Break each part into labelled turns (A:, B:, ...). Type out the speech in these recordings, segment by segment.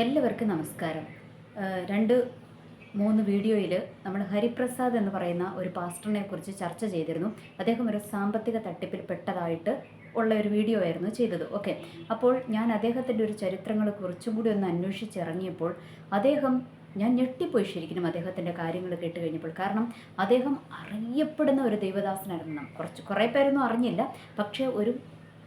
A: എല്ലാവർക്കും നമസ്കാരം. രണ്ട് മൂന്ന് വീഡിയോയിൽ നമ്മൾ ഹരിപ്രസാദ് എന്ന് പറയുന്ന ഒരു പാസ്റ്ററിനെ കുറിച്ച് ചർച്ച ചെയ്തിരുന്നു. അദ്ദേഹം ഒരു സാമ്പത്തിക തട്ടിപ്പിൽ പെട്ടതായിട്ട് ഉള്ള ഒരു വീഡിയോ ആയിരുന്നു ചെയ്തത്. ഓക്കെ. അപ്പോൾ ഞാൻ അദ്ദേഹത്തിന്റെ ഒരു ചരിത്രങ്ങളെ കുറച്ചും കൂടി ഒന്ന് അന്വേഷിച്ചിറങ്ങിയപ്പോൾ അദ്ദേഹം ഞാൻ ഞെട്ടിപ്പോയി ശരിക്കും അദ്ദേഹത്തിന്റെ കാര്യങ്ങൾ കേട്ട് കഴിഞ്ഞപ്പോൾ. കാരണം അദ്ദേഹം അറിയപ്പെടുന്ന ഒരു ദൈവദാസനായിരുന്നു കുറച്ച് കുറേ പേരൊന്നും അറിഞ്ഞില്ല. പക്ഷേ ഒരു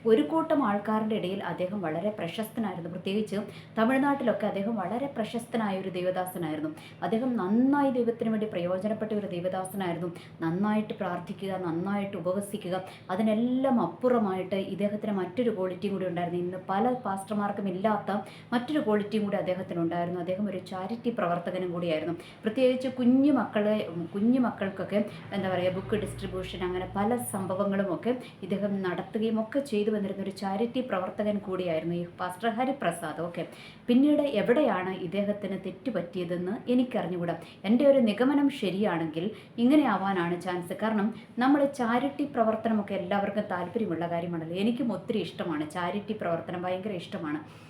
A: ഒരു കൂട്ടം ആൾക്കാരുടെ ഇടയിൽ അദ്ദേഹം വളരെ പ്രശസ്തനായിരുന്നു. പ്രത്യേകിച്ച് തമിഴ്നാട്ടിലൊക്കെ അദ്ദേഹം വളരെ പ്രശസ്തനായ ഒരു ദൈവദാസനായിരുന്നു. അദ്ദേഹം നന്നായി ദൈവത്തിന് വേണ്ടി പ്രയോജനപ്പെട്ട ഒരു ദൈവദാസനായിരുന്നു. നന്നായിട്ട് പ്രാർത്ഥിക്കുക നന്നായിട്ട് ഉപവസിക്കുക അതിനെല്ലാം അപ്പുറമായിട്ട് ഇദ്ദേഹത്തിന് മറ്റൊരു ക്വാളിറ്റിയും കൂടി ഉണ്ടായിരുന്നു. ഇന്ന് പല പാസ്റ്റർമാർക്കും ഇല്ലാത്ത മറ്റൊരു ക്വാളിറ്റിയും കൂടി അദ്ദേഹത്തിന് ഉണ്ടായിരുന്നു അദ്ദേഹം ഒരു ചാരിറ്റി പ്രവർത്തകനും കൂടിയായിരുന്നു. പ്രത്യേകിച്ച് കുഞ്ഞു മക്കളെ കുഞ്ഞു മക്കൾക്കൊക്കെ എന്താ പറയുക ബുക്ക് ഡിസ്ട്രിബ്യൂഷൻ അങ്ങനെ പല സംഭവങ്ങളും ഒക്കെ ഇദ്ദേഹം നടത്തുകയും ഒക്കെ ചെയ്തു വന്നിരുന്ന ഒരു ചാരിറ്റി പ്രവർത്തകൻ കൂടിയായിരുന്നു ഈ പാസ്റ്റർ ഹരിപ്രസാദ്. ഓക്കെ. പിന്നീട് എവിടെയാണ് ഇദ്ദേഹത്തിന് തെറ്റുപറ്റിയതെന്ന് എനിക്കറിഞ്ഞുകൂടാ. എന്റെ ഒരു നിഗമനം ശരിയാണെങ്കിൽ ഇങ്ങനെ ആവാനാണ് ചാൻസ്. കാരണം നമ്മൾ ചാരിറ്റി പ്രവർത്തനമൊക്കെ എല്ലാവർക്കും താല്പര്യമുള്ള കാര്യമാണല്ലോ. എനിക്കും ഒത്തിരി ഇഷ്ടമാണ്. ചാരിറ്റി പ്രവർത്തനം ഭയങ്കര ഇഷ്ടമാണ്.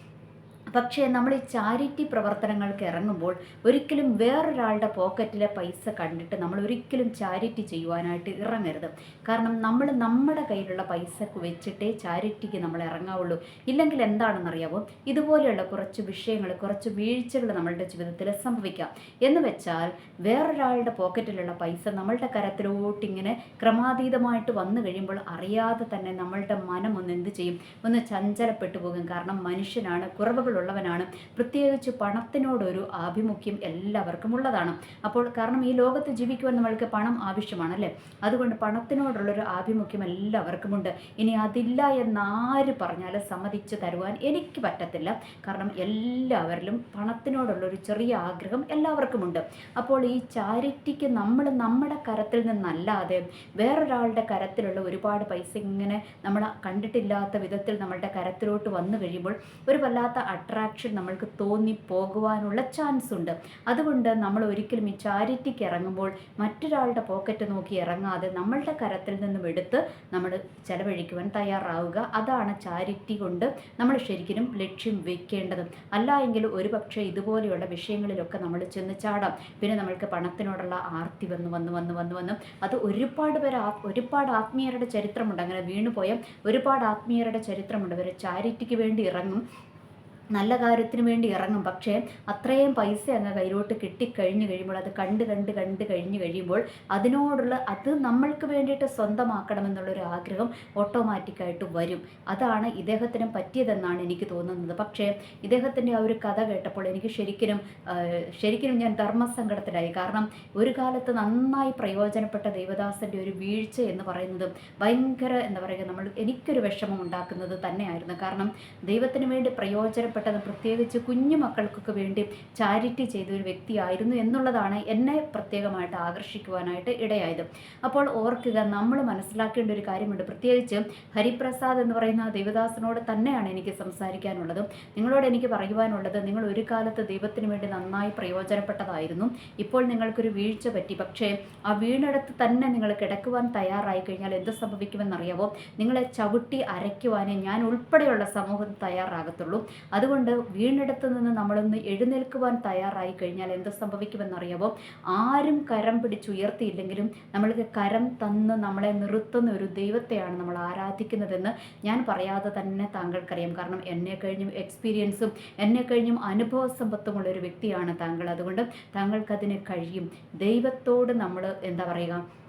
A: പക്ഷേ നമ്മൾ ഈ ചാരിറ്റി പ്രവർത്തനങ്ങൾക്ക് ഇറങ്ങുമ്പോൾ ഒരിക്കലും വേറൊരാളുടെ പോക്കറ്റിലെ പൈസ കണ്ടിട്ട് നമ്മൾ ഒരിക്കലും ചാരിറ്റി ചെയ്യുവാനായിട്ട് ഇറങ്ങരുത്. കാരണം നമ്മൾ നമ്മുടെ കയ്യിലുള്ള പൈസ വെച്ചിട്ടേ ചാരിറ്റിക്ക് നമ്മൾ ഇറങ്ങാവുള്ളൂ. ഇല്ലെങ്കിൽ എന്താണെന്നറിയാവോ? ഇതുപോലെയുള്ള കുറച്ച് വിഷയങ്ങൾ കുറച്ച് വീഴ്ചകൾ നമ്മളുടെ ജീവിതത്തിൽ സംഭവിക്കാം. എന്ന് വെച്ചാൽ വേറൊരാളുടെ പോക്കറ്റിലുള്ള പൈസ നമ്മളുടെ കരത്തിലോട്ടിങ്ങനെ ക്രമാതീതമായിട്ട് വന്നു കഴിയുമ്പോൾ അറിയാതെ തന്നെ നമ്മളുടെ മനം ഒന്ന് എന്ത് ചെയ്യും? ഒന്ന് ചഞ്ചലപ്പെട്ടു പോകും. കാരണം മനുഷ്യനാണ് കുറവുകളുള്ളവനാണ് പ്രത്യേകിച്ച് പണത്തിനോടൊരു ആഭിമുഖ്യം എല്ലാവർക്കും ഉള്ളതാണ്. അപ്പോൾ കാരണം ഈ ലോകത്ത് ജീവിക്കുവാൻ നമ്മൾക്ക് പണം ആവശ്യമാണ് ആവശ്യമാണല്ലേ? അതുകൊണ്ട് പണത്തിനോടുള്ളൊരു ആഭിമുഖ്യം എല്ലാവർക്കുമുണ്ട്. ഇനി അതില്ല എന്നാര് പറഞ്ഞാലും സമ്മതിച്ചു തരുവാൻ എനിക്ക് പറ്റത്തില്ല. കാരണം എല്ലാവരിലും പണത്തിനോടുള്ളൊരു ചെറിയ ആഗ്രഹം എല്ലാവർക്കുമുണ്ട്. അപ്പോൾ ഈ ചാരിറ്റിക്ക് നമ്മൾ നമ്മുടെ കരത്തിൽ നിന്നല്ലാതെ വേറൊരാളുടെ കരത്തിലുള്ള ഒരുപാട് പൈസ ഇങ്ങനെ നമ്മൾ കണ്ടിട്ടില്ലാത്ത വിധത്തിൽ നമ്മളുടെ കരത്തിലോട്ട് വന്നു കഴിയുമ്പോൾ ഒരു വല്ലാത്ത അട്രാക്ഷൻ നമ്മൾക്ക് തോന്നി പോകുവാനുള്ള ചാൻസ് ഉണ്ട്. അതുകൊണ്ട് നമ്മൾ ഒരിക്കലും ഈ ചാരിറ്റിക്ക് ഇറങ്ങുമ്പോൾ മറ്റൊരാളുടെ പോക്കറ്റ് നോക്കി ഇറങ്ങാതെ നമ്മളുടെ കരത്തിൽ നിന്നും എടുത്ത് നമ്മൾ ചെലവഴിക്കുവാൻ തയ്യാറാവുക. അതാണ് ചാരിറ്റി കൊണ്ട് നമ്മൾ ശരിക്കും ലക്ഷ്യം വെക്കേണ്ടത്. അല്ല എങ്കിൽ ഒരു പക്ഷേ ഇതുപോലെയുള്ള വിഷയങ്ങളിലൊക്കെ നമ്മൾ ചെന്ന് ചാടാം. പിന്നെ നമ്മൾക്ക് പണത്തിനോടുള്ള ആർത്തി വന്ന് വന്ന് വന്ന് വന്ന് വന്ന്. അത് ഒരുപാട് ആ ഒരുപാട് ആത്മീയരുടെ ചരിത്രമുണ്ട്. അങ്ങനെ വീണുപോയ ഒരുപാട് ആത്മീയരുടെ ചരിത്രമുണ്ട്. അവർ ചാരിറ്റിക്ക് വേണ്ടി ഇറങ്ങും. നല്ല കാര്യത്തിന് വേണ്ടി ഇറങ്ങും. പക്ഷേ അത്രയും പൈസ അങ്ങ് കയ്യിലോട്ട് കിട്ടിക്കഴിഞ്ഞു കഴിയുമ്പോൾ അത് കണ്ട് കണ്ട് കണ്ട് കഴിഞ്ഞു കഴിയുമ്പോൾ അതിനോടുള്ള അത് നമ്മൾക്ക് വേണ്ടിയിട്ട് സ്വന്തമാക്കണമെന്നുള്ളൊരു ആഗ്രഹം ഓട്ടോമാറ്റിക്കായിട്ട് വരും. അതാണ് ഇദ്ദേഹത്തിന് പറ്റിയതെന്നാണ് എനിക്ക് തോന്നുന്നത്. പക്ഷേ ഇദ്ദേഹത്തിന്റെ ആ ഒരു കഥ കേട്ടപ്പോൾ എനിക്ക് ശരിക്കും ശരിക്കും ഞാൻ ധർമ്മസങ്കടത്തിലായി. കാരണം ഒരു കാലത്ത് നന്നായി പ്രയോജനപ്പെട്ട ദേവദാസന്റെ ഒരു വീഴ്ച എന്ന് പറയുന്നത് ഭയങ്കര എന്താ പറയുക നമ്മൾ എനിക്കൊരു വിഷമം ഉണ്ടാക്കുന്നത് തന്നെയായിരുന്നു. കാരണം ദൈവത്തിന് വേണ്ടി പ്രയോജനപ്പെട്ട ബന്ധപ്പെട്ടത് പ്രത്യേകിച്ച് കുഞ്ഞു മക്കൾക്കൊക്കെ വേണ്ടി ചാരിറ്റി ചെയ്ത ഒരു വ്യക്തിയായിരുന്നു എന്നുള്ളതാണ് എന്നെ പ്രത്യേകമായിട്ട് ആകർഷിക്കുവാനായിട്ട് ഇടയായത്. അപ്പോൾ ഓർക്കുക നമ്മൾ മനസ്സിലാക്കേണ്ട ഒരു കാര്യമുണ്ട്. പ്രത്യേകിച്ച് ഹരിപ്രസാദ് എന്ന് പറയുന്ന ദേവദാസനോട് തന്നെയാണ് എനിക്ക് സംസാരിക്കാനുള്ളത്. നിങ്ങളോട് എനിക്ക് പറയുവാനുള്ളത് നിങ്ങൾ ഒരു കാലത്ത് ദൈവത്തിന് വേണ്ടി നന്നായി പ്രയോജനപ്പെട്ടതായിരുന്നു. ഇപ്പോൾ നിങ്ങൾക്കൊരു വീഴ്ച പറ്റി. പക്ഷേ ആ വീണിടത്ത് തന്നെ നിങ്ങൾ കിടക്കുവാൻ തയ്യാറായി കഴിഞ്ഞാൽ എന്ത് സംഭവിക്കുമെന്നറിയാവോ? നിങ്ങളെ ചവിട്ടി അരയ്ക്കുവാനേ ഞാൻ ഉൾപ്പെടെയുള്ള സമൂഹം തയ്യാറാകത്തുള്ളൂ. അതുകൊണ്ട് വീണ്ടെടുത്തു നിന്ന് നമ്മളൊന്ന് എഴുന്നേൽക്കുവാൻ തയ്യാറായി കഴിഞ്ഞാൽ എന്ത് സംഭവിക്കുമെന്നറിയാമോ ആരും കരം പിടിച്ചുയർത്തിയില്ലെങ്കിലും നമ്മൾക്ക് കരം തന്ന് നമ്മളെ നിർത്തുന്ന ഒരു ദൈവത്തെയാണ് നമ്മൾ ആരാധിക്കുന്നതെന്ന് ഞാൻ പറയാതെ തന്നെ താങ്കൾക്കറിയാം. കാരണം എന്നെ കഴിഞ്ഞും എക്സ്പീരിയൻസും എന്നെ കഴിഞ്ഞും അനുഭവ സമ്പത്തുമുള്ള ഒരു വ്യക്തിയാണ് താങ്കൾ. അതുകൊണ്ട് താങ്കൾക്കതിന് കഴിയും. ദൈവത്തോട് നമ്മൾ എന്താ പറയുക?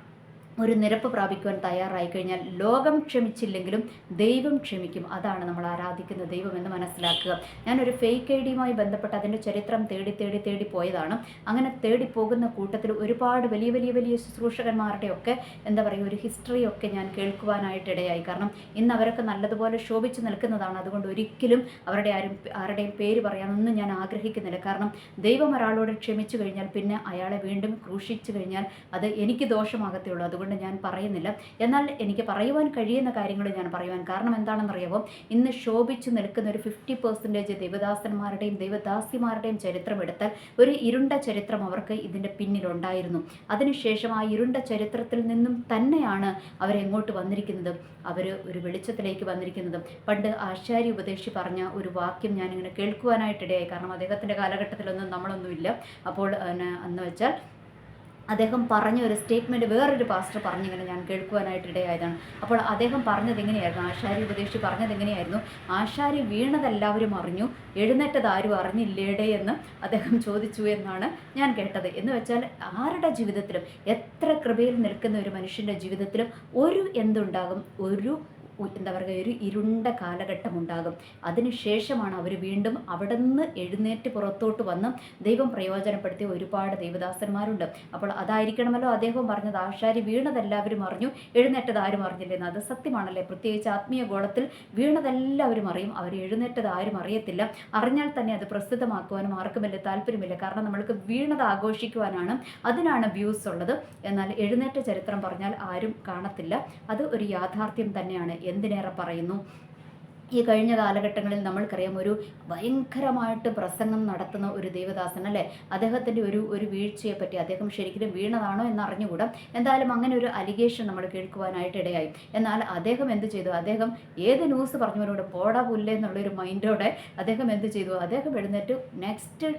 A: ഒരു നിരപ്പ് പ്രാപിക്കുവാൻ തയ്യാറായി കഴിഞ്ഞാൽ ലോകം ക്ഷമിച്ചില്ലെങ്കിലും ദൈവം ക്ഷമിക്കും. അതാണ് നമ്മൾ ആരാധിക്കുന്ന ദൈവം എന്ന് മനസ്സിലാക്കുക. ഞാനൊരു ഫേക്ക് ഐ ഡിയുമായി ബന്ധപ്പെട്ട് അതിന്റെ ചരിത്രം തേടി തേടി തേടി പോയതാണ്. അങ്ങനെ തേടി പോകുന്ന കൂട്ടത്തിൽ ഒരുപാട് വലിയ വലിയ വലിയ ശുശ്രൂഷകന്മാരുടെ ഒക്കെ എന്താ പറയുക ഒരു ഹിസ്റ്ററി ഒക്കെ ഞാൻ കേൾക്കുവാനായിട്ട് ഇടയായി കാരണം ഇന്ന് അവരൊക്കെ നല്ലതുപോലെ ശോഭിച്ചു നിൽക്കുന്നതാണ്. അതുകൊണ്ട് ഒരിക്കലും അവരുടെ ആരും ആരുടെയും പേര് പറയാനൊന്നും ഞാൻ ആഗ്രഹിക്കുന്നില്ല. കാരണം ദൈവം ഒരാളോട് ക്ഷമിച്ചു കഴിഞ്ഞാൽ പിന്നെ അയാളെ വീണ്ടും ക്രൂശിച്ചു കഴിഞ്ഞാൽ അത് എനിക്ക് ദോഷമാകത്തേ ഉള്ളൂ. അതുകൊണ്ട് ഞാൻ പറയുന്നില്ല. എന്നാൽ എനിക്ക് പറയുവാൻ കഴിയുന്ന കാര്യങ്ങൾ ഞാൻ പറയുവാൻ കാരണം എന്താണെന്നറിയാമോ ഇന്ന് ശോഭിച്ചു നിൽക്കുന്ന ഒരു ഫിഫ്റ്റി പെർസെന്റേജ് ദൈവദാസന്മാരുടെയും ദൈവദാസിമാരുടെയും ചരിത്രം എടുത്താൽ ഒരു ഇരുണ്ട ചരിത്രം അവർക്ക് ഇതിന്റെ പിന്നിലുണ്ടായിരുന്നു. അതിനുശേഷം ആ ഇരുണ്ട ചരിത്രത്തിൽ നിന്നും തന്നെയാണ് അവരെങ്ങോട്ട് വന്നിരിക്കുന്നത്? അവർ ഒരു വെളിച്ചത്തിലേക്ക് വന്നിരിക്കുന്നത്. പണ്ട് ആശാരി ഉപദേശി പറഞ്ഞ ഒരു വാക്യം ഞാനിങ്ങനെ കേൾക്കുവാനായിട്ടിടയായി. കാരണം അദ്ദേഹത്തിന്റെ കാലഘട്ടത്തിലൊന്നും നമ്മളൊന്നുമില്ല. അപ്പോൾ എന്ന് വെച്ചാൽ അദ്ദേഹം പറഞ്ഞ ഒരു സ്റ്റേറ്റ്മെന്റ് വേറൊരു പാസ്റ്റർ പറഞ്ഞിങ്ങനെ ഞാൻ കേൾക്കുവാനായിട്ട് ഇടയായതാണ്. അപ്പോൾ അദ്ദേഹം പറഞ്ഞത് എങ്ങനെയായിരുന്നു ആശാരി ഉപദേശിച്ച് പറഞ്ഞത് എങ്ങനെയായിരുന്നു ആശാരി വീണതെല്ലാവരും അറിഞ്ഞു. എഴുന്നേറ്റത് ആരും അറിഞ്ഞില്ലേടേ എന്ന് അദ്ദേഹം ചോദിച്ചു എന്നാണ് ഞാൻ കേട്ടത്. എന്ന് വെച്ചാൽ ആരുടെ ജീവിതത്തിലും എത്ര കൃപയിൽ നിൽക്കുന്ന ഒരു മനുഷ്യന്റെ ജീവിതത്തിലും ഒരു എന്തുണ്ടാകും? ഒരു എന്താ പറയുക ഒരു ഇരുണ്ട കാലഘട്ടം ഉണ്ടാകും അതിനുശേഷമാണ് അവർ വീണ്ടും അവിടെ നിന്ന് എഴുന്നേറ്റ് പുറത്തോട്ട് വന്ന് ദൈവം പ്രയോജനപ്പെടുത്തിയ ഒരുപാട് ദൈവദാസന്മാരുണ്ട്. അപ്പോൾ അതായിരിക്കണമല്ലോ അദ്ദേഹം പറഞ്ഞത് ആശാരി വീണതെല്ലാവരും അറിഞ്ഞു എഴുന്നേറ്റത് ആരും അറിഞ്ഞില്ലെന്ന്. അത് സത്യമാണല്ലേ? പ്രത്യേകിച്ച് ആത്മീയ ഗോളത്തിൽ വീണതെല്ലാവരും അറിയും അവർ എഴുന്നേറ്റത് ആരും അറിയത്തില്ല. അറിഞ്ഞാൽ തന്നെ അത് പ്രസിദ്ധമാക്കുവാനും ആർക്കും വലിയ താല്പര്യമില്ല. കാരണം നമ്മൾക്ക് വീണത് ആഘോഷിക്കുവാനാണ് അതിനാണ് വ്യൂസ് ഉള്ളത്. എന്നാൽ എഴുന്നേറ്റ ചരിത്രം പറഞ്ഞാൽ ആരും കാണത്തില്ല. അത് ഒരു യാഥാർത്ഥ്യം തന്നെയാണ്. എന്തിനേറെ പറയുന്നു? ഈ കഴിഞ്ഞ കാലഘട്ടങ്ങളിൽ നമ്മൾക്കറിയാം ഒരു ഭയങ്കരമായിട്ട് പ്രസംഗം നടത്തുന്ന ഒരു ദേവദാസൻ അല്ലേ? അദ്ദേഹത്തിന്റെ ഒരു ഒരു വീഴ്ചയെ പറ്റി അദ്ദേഹം ശരിക്കും വീണതാണോ എന്ന് അറിഞ്ഞുകൂടാ എന്തായാലും അങ്ങനെ ഒരു അലിഗേഷൻ നമ്മൾ കേൾക്കുവാനായിട്ട് ഇടയായി. എന്നാൽ അദ്ദേഹം എന്ത് ചെയ്തു? അദ്ദേഹം ഏത് ന്യൂസ് പറഞ്ഞവരോട് പോടാ പുല്ലേ എന്നുള്ളൊരു മൈൻഡോടെ അദ്ദേഹം എന്ത് ചെയ്തു? അദ്ദേഹം എഴുന്നേറ്റ് നെക്സ്റ്റ്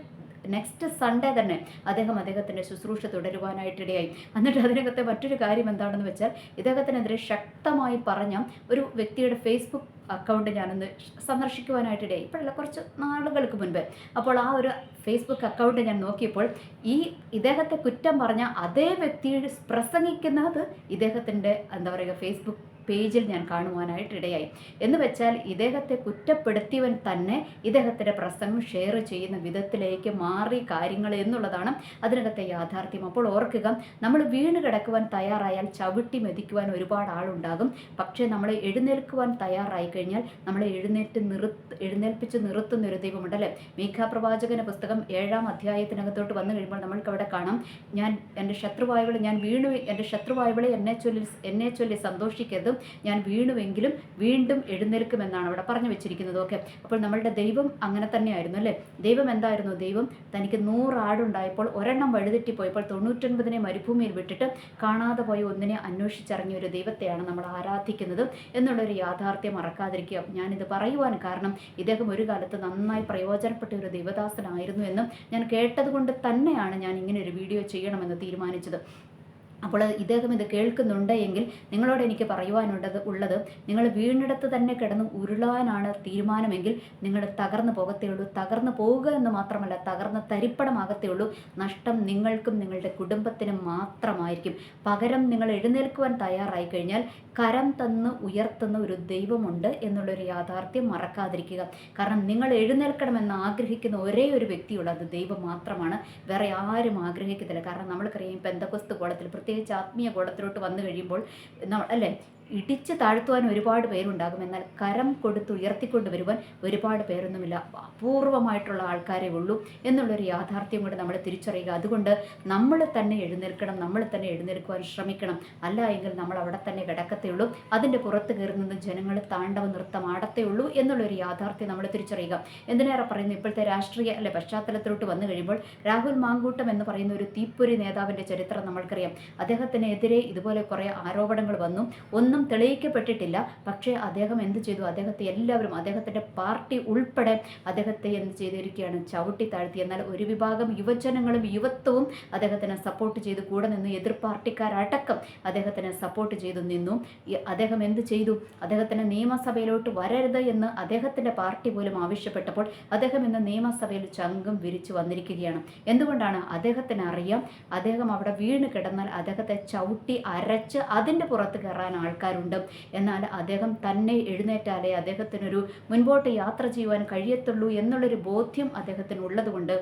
A: നെക്സ്റ്റ് സൺഡേ തന്നെ അദ്ദേഹം അദ്ദേഹത്തിന്റെ ശുശ്രൂഷ തുടരുവാനായിട്ടിടയായി എന്നിട്ട് അതിനകത്തെ മറ്റൊരു കാര്യം എന്താണെന്ന് വെച്ചാൽ ഇദ്ദേഹത്തിനെതിരെ ശക്തമായി പറഞ്ഞ ഒരു വ്യക്തിയുടെ ഫേസ്ബുക്ക് അക്കൗണ്ട് ഞാനൊന്ന് സന്ദർശിക്കുവാനായിട്ടിടയായി ഇപ്പോഴല്ല കുറച്ച് നാളുകൾക്ക് മുൻപ്. അപ്പോൾ ആ ഒരു ഫേസ്ബുക്ക് അക്കൗണ്ട് ഞാൻ നോക്കിയപ്പോൾ ഈ ഇദ്ദേഹത്തെ കുറ്റം പറഞ്ഞ അതേ വ്യക്തി പ്രസംഗിക്കുന്നത് ഇദ്ദേഹത്തിന്റെ എന്താ പറയുക ഫേസ്ബുക്ക് പേജിൽ ഞാൻ കാണുവാനായിട്ട് ഇടയായി. എന്ന് വെച്ചാൽ ഇദ്ദേഹത്തെ കുറ്റപ്പെടുത്തിയവൻ തന്നെ ഇദ്ദേഹത്തിന്റെ പ്രസംഗം ഷെയർ ചെയ്യുന്ന വിധത്തിലേക്ക് മാറി കാര്യങ്ങൾ എന്നുള്ളതാണ് അതിനകത്തെ യാഥാർത്ഥ്യം. അപ്പോൾ ഓർക്കുക നമ്മൾ വീണ് കിടക്കുവാൻ തയ്യാറായാൽ ചവിട്ടി മെതിക്കുവാൻ ഒരുപാട് ആളുണ്ടാകും. പക്ഷേ നമ്മൾ എഴുന്നേൽക്കുവാൻ തയ്യാറായി കഴിഞ്ഞാൽ നമ്മളെ എഴുന്നേറ്റ് നിർത്ത് എഴുന്നേൽപ്പിച്ച് നിർത്തുന്ന ഒരു ദൈവമുണ്ടല്ലേ മീഖാപ്രവാചകന്റെ പുസ്തകം ഏഴാം അധ്യായത്തിനകത്തോട്ട് വന്നു കഴിയുമ്പോൾ നമ്മൾക്ക് അവിടെ കാണാം ഞാൻ എന്റെ ശത്രുവായവളെ ഞാൻ വീണു എന്റെ ശത്രുവായവളെ എന്നെ ചൊല്ലി എന്നെ ചൊല്ലി സന്തോഷിക്കരുതും ഞാൻ വീണുവെങ്കിലും വീണ്ടും എഴുന്നേൽക്കുമെന്നാണ് അവിടെ പറഞ്ഞു വെച്ചിരിക്കുന്നത്. ഓക്കെ. അപ്പോൾ നമ്മളുടെ ദൈവം അങ്ങനെ തന്നെയായിരുന്നു അല്ലേ? ദൈവം എന്തായിരുന്നു? ദൈവം തനിക്ക് നൂറാടുണ്ടായപ്പോൾ ഒരെണ്ണം വഴുതെറ്റിപ്പോയപ്പോൾ തൊണ്ണൂറ്റൊൻപതിനെ മരുഭൂമിയിൽ വിട്ടിട്ട് കാണാതെ പോയ ഒന്നിനെ അന്വേഷിച്ചിറങ്ങിയ ഒരു ദൈവത്തെയാണ് നമ്മൾ ആരാധിക്കുന്നത് എന്നുള്ളൊരു യാഥാർത്ഥ്യം മറക്കാതിരിക്കുക. ഞാനിത് പറയുവാൻ കാരണം ഇദ്ദേഹം ഒരു കാലത്ത് നന്നായി പ്രയോജനപ്പെട്ട ഒരു ദൈവദാസനായിരുന്നു എന്നും ഞാൻ കേട്ടതുകൊണ്ട് തന്നെയാണ് ഞാൻ ഇങ്ങനെ ഒരു വീഡിയോ ചെയ്യണമെന്ന് തീരുമാനിച്ചത്. അപ്പോൾ ഇദ്ദേഹം ഇത് കേൾക്കുന്നുണ്ട് എങ്കിൽ നിങ്ങളോട് എനിക്ക് പറയുവാനുള്ളത് ഉള്ളത് നിങ്ങൾ വീണ്ടെടുത്ത് തന്നെ കിടന്ന് ഉരുളാനാണ് തീരുമാനമെങ്കിൽ നിങ്ങൾ തകർന്നു പോകത്തേയുള്ളൂ. തകർന്നു പോവുക എന്ന് മാത്രമല്ല തകർന്ന് തരിപ്പണമാകത്തേയുള്ളൂ. നഷ്ടം നിങ്ങൾക്കും നിങ്ങളുടെ കുടുംബത്തിനും മാത്രമായിരിക്കും. പകരം നിങ്ങൾ എഴുന്നേൽക്കുവാൻ തയ്യാറായി കഴിഞ്ഞാൽ കരം തന്ന് ഉയർത്തുന്ന ഒരു ദൈവമുണ്ട് എന്നുള്ളൊരു യാഥാർത്ഥ്യം മറക്കാതിരിക്കുക. കാരണം നിങ്ങൾ എഴുന്നേൽക്കണമെന്ന് ആഗ്രഹിക്കുന്ന ഒരേ ഒരു വ്യക്തിയുള്ളൂ. അത് ദൈവം മാത്രമാണ്. വേറെ ആരും ആഗ്രഹിക്കത്തില്ല. കാരണം നമ്മൾക്കറിയാം പെന്തക്കൊസ്തു കോളത്തിൽ പ്രത്യേകിച്ച് ആത്മീയ കൂടത്തിലോട്ട് വന്നു കഴിയുമ്പോൾ അല്ലേ? ഇടിച്ച് താഴ്ത്തുവാൻ ഒരുപാട് പേരുണ്ടാകും. എന്നാൽ കരം കൊടുത്ത് ഉയർത്തിക്കൊണ്ട് വരുവാൻ ഒരുപാട് പേരൊന്നുമില്ല. അപൂർവമായിട്ടുള്ള ആൾക്കാരെ ഉള്ളൂ എന്നുള്ളൊരു യാഥാർത്ഥ്യം കൊണ്ട് നമ്മൾ തിരിച്ചറിയുക. അതുകൊണ്ട് നമ്മൾ തന്നെ എഴുന്നേൽക്കണം നമ്മൾ തന്നെ എഴുന്നേൽക്കുവാൻ ശ്രമിക്കണം. അല്ല എങ്കിൽ നമ്മൾ അവിടെ തന്നെ കിടക്കത്തേ ഉള്ളൂ. അതിന്റെ പുറത്ത് കയറുന്നത് ജനങ്ങൾ താണ്ഡവ നൃത്തം ആടത്തേ ഉള്ളൂ എന്നുള്ളൊരു യാഥാർത്ഥ്യം നമ്മൾ തിരിച്ചറിയുക. എന്തിനേറെ പറയുന്നു? ഇപ്പോഴത്തെ രാഷ്ട്രീയ അല്ലെ പശ്ചാത്തലത്തിലോട്ട് വന്നു കഴിയുമ്പോൾ രാഹുൽ മാങ്കൂട്ടം എന്ന് പറയുന്ന ഒരു തീപ്പൊരി നേതാവിന്റെ ചരിത്രം നമ്മൾക്കറിയാം. അദ്ദേഹത്തിനെതിരെ ഇതുപോലെ കുറേ ആരോപണങ്ങൾ വന്നു. ഒന്നും ഒന്നും തെളിയിക്കപ്പെട്ടിട്ടില്ല. പക്ഷേ അദ്ദേഹം എന്ത് ചെയ്തു? അദ്ദേഹത്തെ എല്ലാവരും അദ്ദേഹത്തിന്റെ പാർട്ടി ഉൾപ്പെടെ അദ്ദേഹത്തെ എന്ത് ചെയ്തിരിക്കുകയാണ്? ചവിട്ടി താഴ്ത്തി. എന്നാൽ ഒരു വിഭാഗം യുവജനങ്ങളും യുവത്വവും അദ്ദേഹത്തിനെ സപ്പോർട്ട് ചെയ്ത് കൂടെ നിന്ന്. എതിർ പാർട്ടിക്കാരടക്കം അദ്ദേഹത്തിനെ സപ്പോർട്ട് ചെയ്തു നിന്നു. അദ്ദേഹം എന്ത് ചെയ്തു? അദ്ദേഹത്തിന് നിയമസഭയിലോട്ട് വരരുത് എന്ന് അദ്ദേഹത്തിന്റെ പാർട്ടി പോലും ആവശ്യപ്പെട്ടപ്പോൾ അദ്ദേഹം ഇന്ന് നിയമസഭയിൽ ചങ്കം വിരിച്ചു വന്നിരിക്കുകയാണ്. എന്തുകൊണ്ടാണ് അദ്ദേഹത്തിന് അറിയാം? അദ്ദേഹം അവിടെ വീണ് കിടന്നാൽ അദ്ദേഹത്തെ ചവിട്ടി അരച്ച് അതിന്റെ പുറത്ത് കയറാൻ ആൾക്കാർ ആൾക്കാരുണ്ട്. എന്നാൽ അദ്ദേഹം തന്നെ എഴുന്നേറ്റാലേ അദ്ദേഹത്തിനൊരു മുൻപോട്ട് യാത്ര ചെയ്യുവാൻ കഴിയത്തുള്ളൂ എന്നുള്ളൊരു ബോധ്യം അദ്ദേഹത്തിന് ഉള്ളതുകൊണ്ട്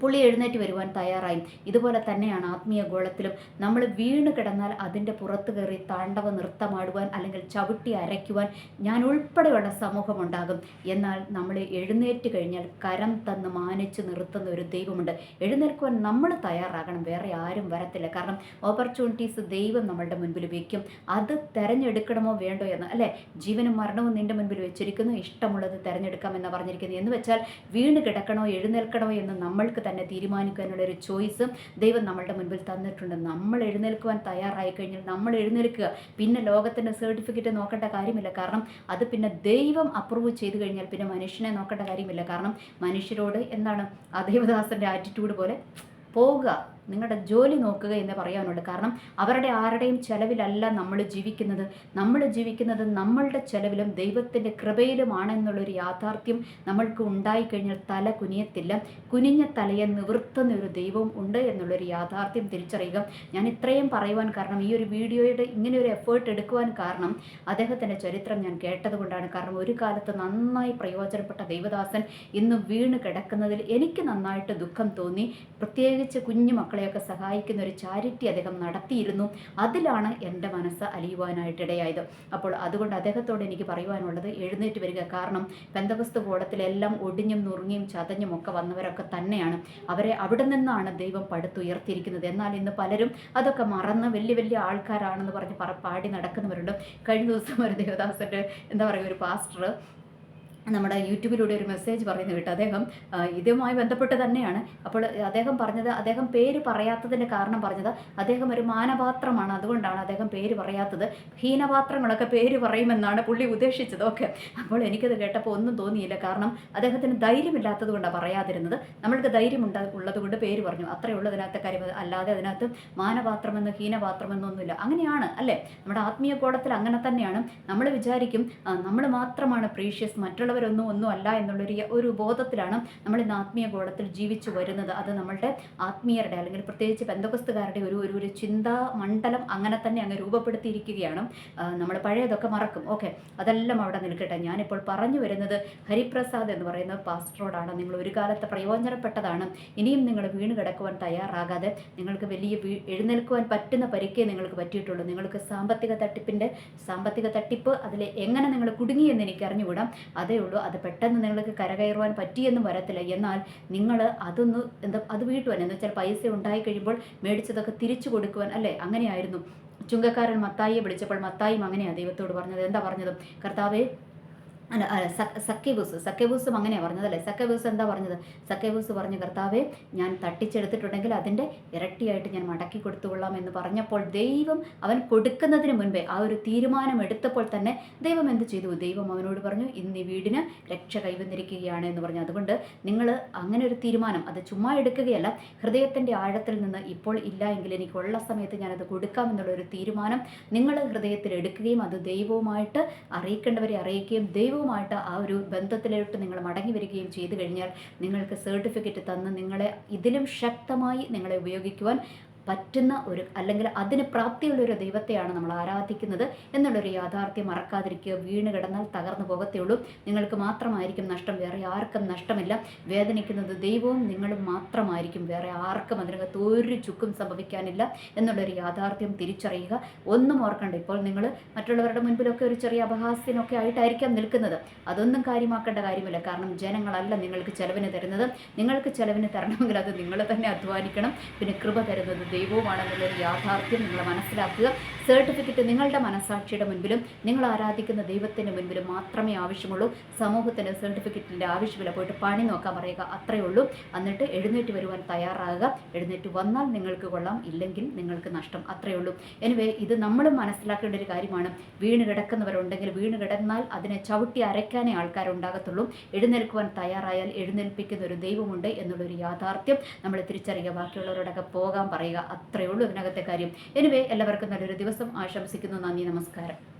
A: പുള്ളി എഴുന്നേറ്റ് വരുവാൻ തയ്യാറായി. ഇതുപോലെ തന്നെയാണ് ആത്മീയ ഗോളത്തിലും നമ്മൾ വീണ് കിടന്നാൽ അതിന്റെ പുറത്ത് കയറി താണ്ഡവ നൃത്തമാടുവാൻ അല്ലെങ്കിൽ ചവിട്ടി അരയ്ക്കുവാൻ ഞാൻ ഉൾപ്പെടെയുള്ള സമൂഹമുണ്ടാകും. എന്നാൽ നമ്മൾ എഴുന്നേറ്റ് കഴിഞ്ഞാൽ കരം തന്ന് മാനിച്ച് നിർത്തുന്ന ഒരു ദൈവമുണ്ട്. എഴുന്നേൽക്കുവാൻ നമ്മൾ തയ്യാറാകണം. വേറെ ആരും വരത്തില്ല. കാരണം ഓപ്പർച്യൂണിറ്റീസ് ദൈവം നമ്മളുടെ മുൻപിൽ വയ്ക്കും അത് തിരഞ്ഞെടുക്കണമോ വേണ്ടോ എന്ന്. അല്ലേ? ജീവനും മരണവും നിന്റെ മുൻപിൽ വെച്ചിരിക്കുന്നു. ഇഷ്ടമുള്ളത് തിരഞ്ഞെടുക്കാമെന്ന് പറഞ്ഞിരിക്കുന്നു. എന്ന് വെച്ചാൽ വീണ് കിടക്കണോ എഴുന്നേൽക്കണോ എന്ന് നമ്മൾക്ക് തന്നെ തീരുമാനിക്കാനുള്ള ഒരു ചോയ്സും ദൈവം നമ്മളുടെ മുൻപിൽ തന്നിട്ടുണ്ട്. നമ്മൾ എഴുന്നേൽക്കുവാൻ തയ്യാറായി കഴിഞ്ഞാൽ നമ്മൾ എഴുന്നേൽക്കുക. പിന്നെ ലോകത്തിന്റെ സർട്ടിഫിക്കറ്റ് നോക്കേണ്ട കാര്യമില്ല. കാരണം അത് പിന്നെ ദൈവം അപ്രൂവ് ചെയ്ത് കഴിഞ്ഞാൽ പിന്നെ മനുഷ്യനെ നോക്കേണ്ട കാര്യമില്ല. കാരണം മനുഷ്യരോട് എന്താണ് ആ ദൈവദാസന്റെ ആറ്റിറ്റ്യൂഡ് പോലെ പോവുക. നിങ്ങളുടെ ജോലി നോക്കുക എന്ന് പറയാനുണ്ട്. കാരണം അവരുടെ ആരുടെയും ചെലവിലല്ല നമ്മൾ ജീവിക്കുന്നത്. നമ്മൾ ജീവിക്കുന്നത് നമ്മളുടെ ചെലവിലും ദൈവത്തിന്റെ കൃപയിലുമാണെന്നുള്ളൊരു യാഥാർത്ഥ്യം നമ്മൾക്ക് ഉണ്ടായിക്കഴിഞ്ഞാൽ തല കുനിയത്തില്ല. കുനിഞ്ഞ തലയെ നിവർത്തുന്ന ഒരു ദൈവം ഉണ്ട് എന്നുള്ളൊരു യാഥാർത്ഥ്യം തിരിച്ചറിയുക. ഞാൻ ഇത്രയും പറയുവാൻ കാരണം ഈ ഒരു വീഡിയോയുടെ ഇങ്ങനെ ഒരു എഫേർട്ട് എടുക്കുവാൻ കാരണം അദ്ദേഹത്തിന്റെ ചരിത്രം ഞാൻ കേട്ടതുകൊണ്ടാണ്. കാരണം ഒരു കാലത്ത് നന്നായി പ്രയോജനപ്പെട്ട ദൈവദാസൻ ഇന്ന് വീണ് കിടക്കുന്നതിൽ എനിക്ക് നന്നായിട്ട് ദുഃഖം തോന്നി. പ്രത്യേകിച്ച് കുഞ്ഞു മക്കളെയൊക്കെ സഹായിക്കുന്ന ഒരു ചാരിറ്റി അദ്ദേഹം നടത്തിയിരുന്നു. അതിലാണ് എന്റെ മനസ്സ് അലിയുവാനായിട്ടിടയായത്. അപ്പോൾ അതുകൊണ്ട് അദ്ദേഹത്തോട് എനിക്ക് പറയുവാനുള്ളത് എഴുന്നേറ്റ് വരിക. കാരണം പെന്തവസ്തു കോടത്തിലെല്ലാം ഒടിഞ്ഞും നുറുങ്ങിയും ചതഞ്ഞും ഒക്കെ വന്നവരൊക്കെ തന്നെയാണ്. അവരെ അവിടെ നിന്നാണ് ദൈവം പടുത്തുയർത്തിയിരിക്കുന്നത്. എന്നാൽ ഇന്ന് പലരും അതൊക്കെ മറന്ന് വലിയ വലിയ ആൾക്കാരാണെന്ന് പറഞ്ഞ് പറ പാടി നടക്കുന്നവരുണ്ട്. കഴിഞ്ഞ ദിവസം ഒരു ദേവദാസന്റെ എന്താ പറയുക ഒരു പാസ്റ്റർ നമ്മുടെ യൂട്യൂബിലൂടെ ഒരു മെസ്സേജ് പറയുന്നത് കേട്ടോ അദ്ദേഹം ഇതുമായി ബന്ധപ്പെട്ട് തന്നെയാണ്. അപ്പോൾ അദ്ദേഹം പറഞ്ഞത് അദ്ദേഹം പേര് പറയാത്തതിന്റെ കാരണം പറഞ്ഞത് അദ്ദേഹം ഒരു മാനപാത്രമാണ്. അതുകൊണ്ടാണ് അദ്ദേഹം പേര് പറയാത്തത്. ഹീനപാത്രങ്ങളൊക്കെ പേര് പറയുമെന്നാണ് പുള്ളി ഉദ്ദേശിച്ചത്. ഓക്കെ. അപ്പോൾ എനിക്കത് കേട്ടപ്പോൾ ഒന്നും തോന്നിയില്ല. കാരണം അദ്ദേഹത്തിന് ധൈര്യമില്ലാത്തത് കൊണ്ടാണ് പറയാതിരുന്നത്. നമ്മൾക്ക് ധൈര്യം ഉള്ളതുകൊണ്ട് ഉള്ളത് കൊണ്ട് പേര് പറഞ്ഞു. അത്രയേ ഉള്ളൂ അതിനകത്തെ കാര്യം. അല്ലാതെ അതിനകത്ത് മാനപാത്രമെന്ന് ഹീനപാത്രമെന്നൊന്നുമില്ല അങ്ങനെയാണ് അല്ലേ? നമ്മുടെ ആത്മീയ കോടത്തിൽ അങ്ങനെ തന്നെയാണ്. നമ്മൾ വിചാരിക്കും നമ്മൾ മാത്രമാണ് പ്രീഷ്യസ്. മറ്റുള്ള മറ്റുള്ളവരൊന്നും ഒന്നും അല്ല എന്നുള്ളൊരു ഒരു ബോധത്തിലാണ് നമ്മൾ ഇന്ന് ആത്മീയ ഗോളത്തിൽ ജീവിച്ചു വരുന്നത്. അത് നമ്മളുടെ ആത്മീയരുടെ അല്ലെങ്കിൽ പ്രത്യേകിച്ച് ബന്ധുക്കസ്തുകാരുടെ ഒരു ഒരു ഒരു ചിന്താ മണ്ഡലം അങ്ങനെ തന്നെ അങ്ങ് രൂപപ്പെടുത്തിയിരിക്കുകയാണ്. നമ്മൾ പഴയതൊക്കെ മറക്കും. ഓക്കെ അതെല്ലാം അവിടെ നിൽക്കട്ടെ. ഞാനിപ്പോൾ പറഞ്ഞു വരുന്നത് ഹരിപ്രസാദ് എന്ന് പറയുന്ന പാസ്റ്ററോടാണ്. നിങ്ങൾ ഒരു കാലത്ത് പ്രയോജനപ്പെട്ടതാണ്. ഇനിയും നിങ്ങൾ വീണ് കിടക്കുവാൻ തയ്യാറാകാതെ നിങ്ങൾക്ക് വലിയ എഴുന്നേൽക്കുവാൻ പറ്റുന്ന പരിക്കേ നിങ്ങൾക്ക് പറ്റിയിട്ടുള്ളൂ. നിങ്ങൾക്ക് സാമ്പത്തിക തട്ടിപ്പിന്റെ സാമ്പത്തിക തട്ടിപ്പ് അതിൽ എങ്ങനെ നിങ്ങൾ കുടുങ്ങിയെന്ന് എനിക്ക് അറിഞ്ഞുകൂടാം അതേ ഉള്ളൂ. അത് പെട്ടെന്ന് നിങ്ങൾക്ക് കരകയറുവാൻ പറ്റിയെന്നും വരത്തില്ല. എന്നാൽ നിങ്ങൾ അതൊന്ന് എന്താ അത് വീട്ടുവാൻ. എന്ന് വെച്ചാൽ പൈസ ഉണ്ടായി കഴിയുമ്പോൾ മേടിച്ചതൊക്കെ തിരിച്ചു കൊടുക്കുവാൻ അല്ലേ? അങ്ങനെയായിരുന്നു. ചുങ്കക്കാരൻ മത്തായിയെ വിളിച്ചപ്പോൾ മത്തായും അങ്ങനെയാണ് ദൈവത്തോട് പറഞ്ഞത്. എന്താ പറഞ്ഞത്? കർത്താവേ അല്ല സക്കേബൂസ് സക്കേബൂസും അങ്ങനെയാണ് പറഞ്ഞതല്ലേ? സക്കേബൂസ് എന്താ പറഞ്ഞത്? സക്കേബൂസ് പറഞ്ഞു കർത്താവെ ഞാൻ തട്ടിച്ചെടുത്തിട്ടുണ്ടെങ്കിൽ അതിന്റെ ഇരട്ടിയായിട്ട് ഞാൻ മടക്കി കൊടുത്തുകൊള്ളാം എന്ന് പറഞ്ഞപ്പോൾ ദൈവം അവൻ കൊടുക്കുന്നതിന് മുൻപേ ആ ഒരു തീരുമാനം എടുത്തപ്പോൾ തന്നെ ദൈവം എന്ത് ചെയ്തു? ദൈവം അവനോട് പറഞ്ഞു ഇന്ന് ഈ വീടിന് രക്ഷ കൈവന്നിരിക്കുകയാണ് എന്ന് പറഞ്ഞു. അതുകൊണ്ട് നിങ്ങൾ അങ്ങനെ ഒരു തീരുമാനം അത് ചുമ്മാ എടുക്കുകയല്ല ഹൃദയത്തിന്റെ ആഴത്തിൽ നിന്ന് ഇപ്പോൾ ഇല്ല എങ്കിൽ എനിക്കുള്ള സമയത്ത് ഞാനത് കൊടുക്കാം എന്നുള്ള ഒരു തീരുമാനം നിങ്ങൾ ഹൃദയത്തിൽ എടുക്കുകയും അത് ദൈവവുമായിട്ട് അറിയിക്കേണ്ടവരെ അറിയിക്കുകയും ദൈവം ദൈവവുമായിട്ട് ആ ഒരു ബന്ധത്തിലോട്ട് നിങ്ങൾ മടങ്ങി വരികയും ചെയ്തു കഴിഞ്ഞാൽ നിങ്ങൾക്ക് സർട്ടിഫിക്കറ്റ് തന്ന് നിങ്ങളെ ഇതിലും ശക്തമായി നിങ്ങളെ ഉപയോഗിക്കുവാൻ പറ്റുന്ന ഒരു അല്ലെങ്കിൽ അതിന് പ്രാപ്തിയുള്ള ഒരു ദൈവത്തെയാണ് നമ്മൾ ആരാധിക്കുന്നത് എന്നുള്ളൊരു യാഥാർത്ഥ്യം മറക്കാതിരിക്കുക. വീണ് കിടന്നാൽ തകർന്നു പോകത്തേയുള്ളൂ. നിങ്ങൾക്ക് മാത്രമായിരിക്കും നഷ്ടം. വേറെ ആർക്കും നഷ്ടമില്ല. വേദനിക്കുന്നത് ദൈവവും നിങ്ങളും മാത്രമായിരിക്കും. വേറെ ആർക്കും അതിനകത്ത് ഒരു ചുക്കും സംഭവിക്കാനില്ല എന്നുള്ളൊരു യാഥാർത്ഥ്യം തിരിച്ചറിയുക. ഒന്നും ഓർക്കണ്ട. ഇപ്പോൾ നിങ്ങൾ മറ്റുള്ളവരുടെ മുൻപിലൊക്കെ ഒരു ചെറിയ അപഹാസ്യനൊക്കെ ആയിട്ടായിരിക്കാം നിൽക്കുന്നത്. അതൊന്നും കാര്യമാക്കേണ്ട കാര്യമില്ല. കാരണം ജനങ്ങളല്ല നിങ്ങൾക്ക് ചെലവിന് തരുന്നത്. നിങ്ങൾക്ക് ചെലവിന് തരണമെങ്കിൽ അത് നിങ്ങൾ തന്നെ അധ്വാനിക്കണം. പിന്നെ കൃപ തരുന്നത് ദൈവവുമാണെന്നുള്ളൊരു യാഥാർത്ഥ്യം നിങ്ങൾ മനസ്സിലാക്കുക. സർട്ടിഫിക്കറ്റ് നിങ്ങളുടെ മനസാക്ഷിയുടെ മുൻപിലും നിങ്ങൾ ആരാധിക്കുന്ന ദൈവത്തിന്റെ മുൻപിലും മാത്രമേ ആവശ്യമുള്ളൂ. സമൂഹത്തിന് സർട്ടിഫിക്കറ്റിന്റെ ആവശ്യമില്ല. പോയിട്ട് പണി നോക്കാൻ പറയുക അത്രയേ ഉള്ളൂ. എന്നിട്ട് എഴുന്നേറ്റ് വരുവാൻ തയ്യാറാകുക. എഴുന്നേറ്റ് വന്നാൽ നിങ്ങൾക്ക് കൊള്ളാം. ഇല്ലെങ്കിൽ നിങ്ങൾക്ക് നഷ്ടം. അത്രയേ ഉള്ളൂ. എനിവേ ഇത് നമ്മൾ മനസ്സിലാക്കേണ്ട ഒരു കാര്യമാണ്. വീണ് കിടക്കുന്നവരുണ്ടെങ്കിൽ വീണ് കിടന്നാൽ അതിനെ ചവിട്ടി അരയ്ക്കാനേ ആൾക്കാരുണ്ടാകത്തുള്ളൂ. എഴുന്നേൽക്കുവാൻ തയ്യാറായാൽ എഴുന്നേൽപ്പിക്കുന്ന ഒരു ദൈവമുണ്ട് എന്നുള്ളൊരു യാഥാർത്ഥ്യം നമ്മൾ തിരിച്ചറിയുക. ബാക്കിയുള്ളവരോടൊക്കെ പോകാൻ പറയുക. അത്രയേ ഉള്ളൂ ഇതിനകത്തെ കാര്യം. എനിവേ എല്ലാവർക്കും നല്ലൊരു ദിവസം. ആശംസിക്കുന്നു. നന്ദി. നമസ്കാരം.